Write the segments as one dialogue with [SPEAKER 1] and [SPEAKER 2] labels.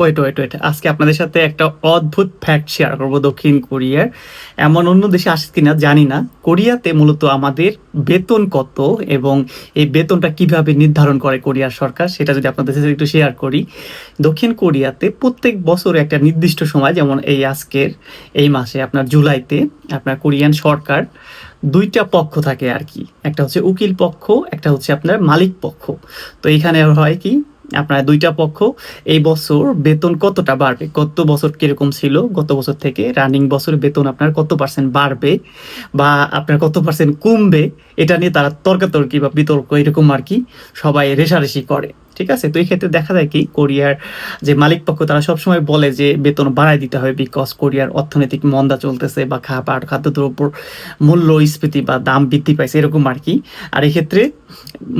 [SPEAKER 1] Wait wait wait আজকে আপনাদের সাথে একটা অদ্ভুত ফ্যাক্ট শেয়ার করব দক্ষিণ কোরিয়ার। এমন অন্য দেশে আসে কিনা জানি না। কোরিয়াতে মূলত আমাদের বেতন কত এবং এই বেতনটা কীভাবে নির্ধারণ করে কোরিয়ার সরকার, সেটা যদি আপনাদের সাথে একটু শেয়ার করি। দক্ষিণ কোরিয়াতে প্রত্যেক বছর একটা নির্দিষ্ট সময়, যেমন এই আজকের, এই মাসে, আপনার জুলাইতে, আপনার কোরিয়ান সরকার দুইটা পক্ষ থাকে আর কি। একটা হচ্ছে উকিল পক্ষ, একটা হচ্ছে আপনার মালিক পক্ষ। তো এইখানে হয় কি আপনার দুইটা পক্ষ, এই বছর বেতন কতটা বাড়বে? গত বছর কীরকম ছিল? গত বছর থেকে রানিং বছর বেতন আপনার কত পার্সেন্ট বাড়বে? বা আপনার কত পার্সেন্ট কমবে? এটা নিয়ে তারা তর্কাতর্কি বা বিতর্ক এরকম আর কি সবাই রেশারেশি করে, ঠিক আছে? তো এই ক্ষেত্রে দেখা যায় কি কোরিয়ার যে মালিক পক্ষ, তারা সবসময় বলে যে বেতন বাড়ায় দিতে হবে বিকজ কোরিয়ার অর্থনৈতিক মন্দা চলতেছে বা খাবার খাদ্যদ্রব্যর মূল্যস্ফীতি বা দাম বৃদ্ধি পাইছে, এরকম আর কি। আর এক্ষেত্রে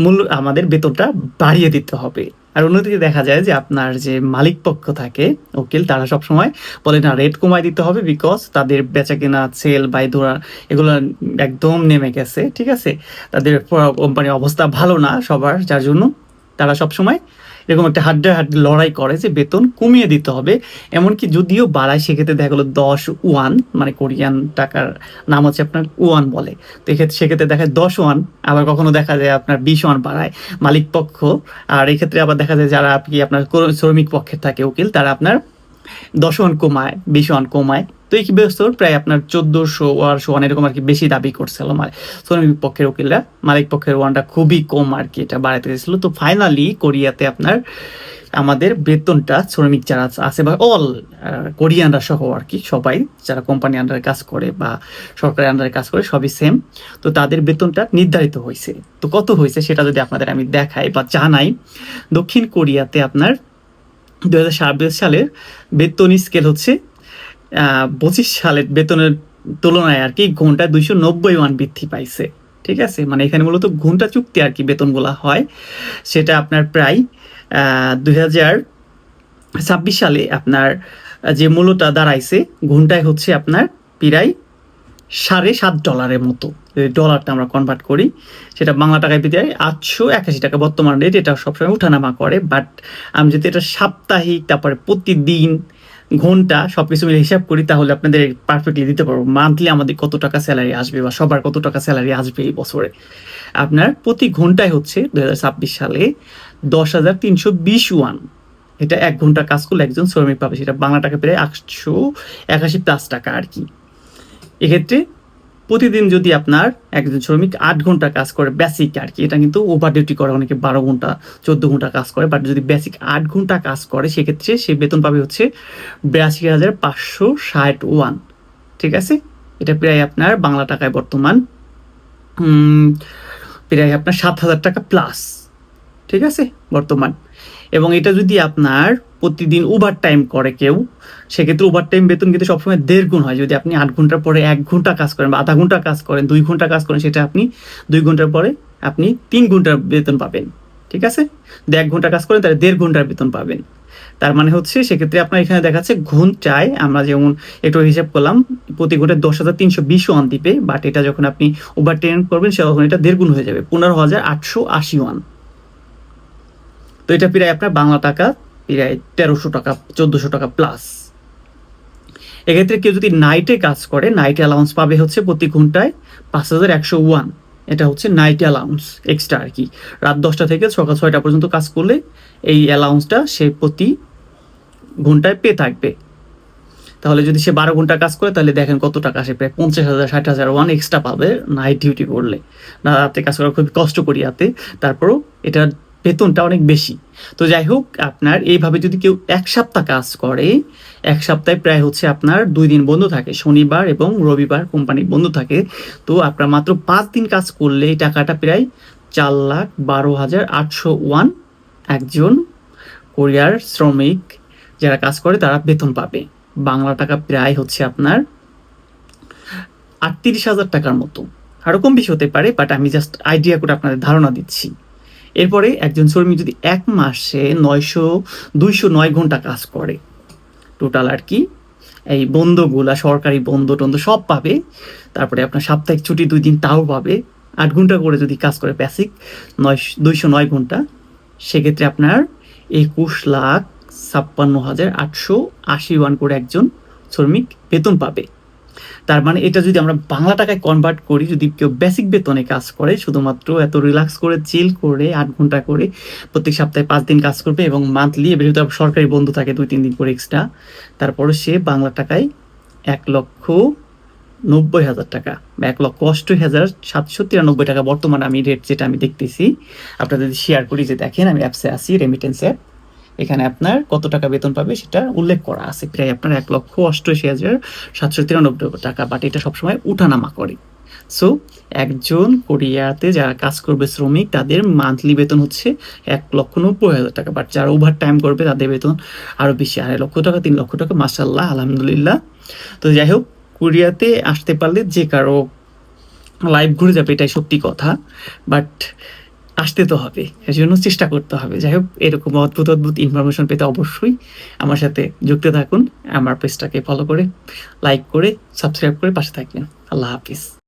[SPEAKER 1] মূল্য আমাদের বেতনটা বাড়িয়ে দিতে হবে। আর অন্যদিকে দেখা যায় যে আপনার যে মালিক পক্ষ থাকে, উকিল, তারা সবসময় বলে, না রেট কমাই দিতে হবে বিকজ তাদের বেচা কেনা সেল বাই ধরা, এগুলো একদম নেমে গেছে, ঠিক আছে? তাদের কোম্পানির অবস্থা ভালো না সবার, যার জন্য তারা সবসময় এরকম একটা হাড্ডে হাড্ডে লড়াই করে যে বেতন কমিয়ে দিতে হবে। এমনকি যদিও বাড়ায়, সেক্ষেত্রে দেখা গেলো দশ ওয়ান মানে কোরিয়ান টাকার নাম হচ্ছে আপনার ওয়ান বলে। তো এক্ষেত্রে, সেক্ষেত্রে দেখা যায় দশ ওয়ান, আবার কখনো দেখা যায় আপনার বিশ ওয়ান বাড়ায়। মালিক পক্ষ আর এক্ষেত্রে আবার দেখা যায় যারা আপনি আপনার শ্রমিক পক্ষে থাকে, উকিল, তারা আপনার দশ ওয়ান কমায় বিশ ওয়ান কমায়। তো এই বছর প্রায় আপনার চোদ্দোশো আর ওয়ান এরকম আর কি বেশি দাবি করছিল মানে শ্রমিক পক্ষের উকিলরা, মালিক পক্ষের ওয়ানটা খুবই কম আর কি এটা বাড়াতে গেছিল তো ফাইনালি কোরিয়াতে আপনার আমাদের বেতনটা শ্রমিক যারা আছে বা অল কোরিয়ানরা সহ আর কি সবাই, যারা কোম্পানি আন্ডারে কাজ করে বা সরকারের আন্ডারে কাজ করে সবই সেম তো তাদের বেতনটা নির্ধারিত হয়েছে। তো কত হয়েছে সেটা যদি আপনাদের আমি দেখাই বা জানাই, দক্ষিণ কোরিয়াতে আপনার দু হাজার ছাব্বিশ সালের বেতন স্কেল হচ্ছে পঁচিশ সালের বেতনের তুলনায় আর কি ঘন্টায় দুইশো নব্বই ওয়ান বৃদ্ধি পাইছে, ঠিক আছে? মানে এখানে মূলত ঘণ্টা চুক্তি আর কি বেতনগুলো হয়। সেটা আপনার প্রায় দুই ছাব্বিশ সালে আপনার যে মূল্যটা দাঁড়াইছে, ঘন্টায় হচ্ছে আপনার প্রায় সাড়ে সাত ডলারের মতো। ডলারটা আমরা কনভার্ট করি, সেটা বাংলা টাকায় পেতে যায় আটশো একাশি টাকা বর্তমান রেট এটা সবসময় উঠানামা করে। বাট আমি যদি এটা সাপ্তাহিক, তারপরে প্রতিদিন ঘণ্টা সব কিছু মিলে হিসাব করি, তাহলে আপনাদের পারফেক্টলি দিতে পারব। মান্থলি আমাদের কত টাকা স্যালারি আসবে বা সবার কত টাকা স্যালারি আসবে এই বছরে? আপনার প্রতি ঘন্টায় হচ্ছে দু হাজার ছাব্বিশ সালে দশ হাজার তিনশো বিশ ওয়ান এটা এক ঘণ্টা কাজ করলে একজন শ্রমিক পাবে। সেটা বাংলা টাকা প্রায় আটশো একাশি প্লাস টাকা আর কি। এক্ষেত্রে প্রতিদিন যদি আপনার একজন শ্রমিক আট ঘণ্টা কাজ করে বেসিক আর কি, এটা কিন্তু ওভার ডিউটি করে অনেকে, বারো ঘণ্টা, চোদ্দ ঘণ্টা কাজ করে বাট যদি বেসিক আট ঘণ্টা কাজ করে, সেক্ষেত্রে সে বেতন পাবে হচ্ছে বিরাশি হাজার পাঁচশো ষাট ওয়ান, ঠিক আছে? এটা প্রায় আপনার বাংলা টাকায় বর্তমান প্রায় আপনার সাত হাজার টাকা প্লাস ঠিক আছে? বর্তমান। এবং এটা যদি আপনার প্রতিদিন ওভার টাইম করে কেউ, সেক্ষেত্রে ওভার টাইম বেতন কিন্তু সবসময় দেড় গুণ হয়। যদি আপনি আট ঘণ্টার পরে এক ঘণ্টা কাজ করেন বা আধা ঘণ্টা কাজ করেন, দুই ঘণ্টা কাজ করেন, সেটা আপনি দুই ঘণ্টার পরে আপনি তিন ঘণ্টার বেতন পাবেন। ঠিক আছে? এক ঘণ্টা কাজ করেন, তাহলে দেড় ঘণ্টার বেতন পাবেন। তার মানে হচ্ছে, সেক্ষেত্রে আপনার এখানে দেখাচ্ছে ঘন্টায় আমরা যেমন একটু হিসাব করলাম, প্রতি ঘন্টায় দশ হাজার তিনশো বিশ ওয়ান দিবে বাট এটা যখন আপনি ওভার টাইম করবেন, সে তখন এটা দেড় গুণ হয়ে যাবে, পনেরো হাজার আটশো আশি ওয়ান। তো এটা প্রায় আপনার বাংলা টাকা প্রায় তেরোশো টাকা, চোদ্দোশো টাকা প্লাস এক্ষেত্রে কেউ যদি নাইটে কাজ করে নাইট অ্যালাউন্স পাবে হচ্ছে প্রতি ঘন্টায় পাঁচ হাজার একশো ওয়ান এটা হচ্ছে নাইট অ্যালাউন্স এক্সট্রা আর কি। রাত দশটা থেকে সকাল ছয়টা পর্যন্ত কাজ করলে এই অ্যালাউন্সটা সে প্রতি ঘন্টায় পেয়ে থাকবে। তাহলে যদি সে বারো ঘণ্টা কাজ করে, তাহলে দেখেন কত টাকা আসে প্রায় পঞ্চাশ হাজার, ষাট হাজার ওয়ান এক্সট্রা পাবে নাইট ডিউটি করলে। না, রাতে কাজ করা খুবই কষ্ট করি রাতে তারপরও এটার বেতনটা অনেক বেশি। তো যাই হোক আপনার এইভাবে যদি কেউ এক সপ্তাহ কাজ করে, এক সপ্তাহে প্রায় হচ্ছে আপনার দুই দিন বন্ধ থাকে, শনিবার এবং রবিবার কোম্পানি বন্ধ থাকে। তো আপনার মাত্র পাঁচ দিন কাজ করলে এই টাকাটা প্রায় চার লাখ বারো হাজার আটশো ওয়ান একজন কোরিয়ার শ্রমিক যারা কাজ করে, তারা বেতন পাবে। বাংলা টাকা প্রায় হচ্ছে আপনার আটত্রিশ হাজার টাকার মতো। আরও কম বেশি হতে পারে বাট আমি জাস্ট আইডিয়া করে আপনাদের ধারণা দিচ্ছি। এরপরে একজন শ্রমিক যদি এক মাসে নয়শো, দুইশো নয় ঘণ্টা কাজ করে টোটাল আর কি, এই বন্ধগুলা, সরকারি বন্ধ টন্ধ সব পাবে, তারপরে আপনার সাপ্তাহিক ছুটি দুই দিন তাও পাবে, আট ঘণ্টা করে যদি কাজ করে বেসিক নয়, দুইশো নয় ঘণ্টা, সেক্ষেত্রে আপনার একুশ লাখ ছাপ্পান্ন হাজার আটশো আশি ওয়ান করে একজন শ্রমিক বেতন পাবে। তার মানে এটা যদি আমরা বাংলা টাকায় কনভার্ট করি, যদি কেউ বেসিক বেতনে কাজ করে, শুধুমাত্র এত রিল্যাক্স করে চিল করে, আট ঘণ্টা করে, প্রত্যেক সপ্তাহে পাঁচ দিন কাজ করবে এবং মান্থলি এবার যদি সরকারি বন্ধু থাকে দুই, তিন দিন করে এক্সট্রা তারপরে সে বাংলা টাকায় এক লক্ষ নব্বই হাজার টাকা বা এক লক্ষ অষ্টআশি হাজার সাতশো তিরানব্বই টাকা। বর্তমানে আমি রেট যেটা আমি দেখতেছি আপনারা যদি শেয়ার করি যে দেখেন, আমি অ্যাপসে আসি রেমিটেন্স অ্যাপ এখানে আপনার কত টাকা বেতন পাবে সেটা উল্লেখ করা আছে। প্রায় আপনার এক লক্ষ অষ্টআশি হাজার সাতশো তিরানব্বই টাকা বাট এটা সবসময় উঠানামা করে। সো একজন কোরিয়াতে যারা কাজ করবে, শ্রমিক, তাদের মান্থলি বেতন হচ্ছে এক লক্ষ নব্বই হাজার টাকা বাট যারা ওভার টাইম করবে, তাদের বেতন আরও বেশি, আড়াই লক্ষ টাকা, তিন লক্ষ টাকা মাসাল্লাহ আলহামদুলিল্লাহ। তো যাই হোক, কোরিয়াতে আসতে পারলে যে কারও লাইফ ঘুরে যাবে, এটাই সত্যি কথা বাট আসতে তো হবে এর জন্য চেষ্টা করতে হবে। যাই হোক, এরকম অদ্ভুত অদ্ভুত ইনফরমেশন পেতে অবশ্যই আমার সাথে যুক্ত থাকুন, আমার পেজটাকে ফলো করে লাইক করে সাবস্ক্রাইব করে পাশে থাকবেন। আল্লাহ হাফিজ।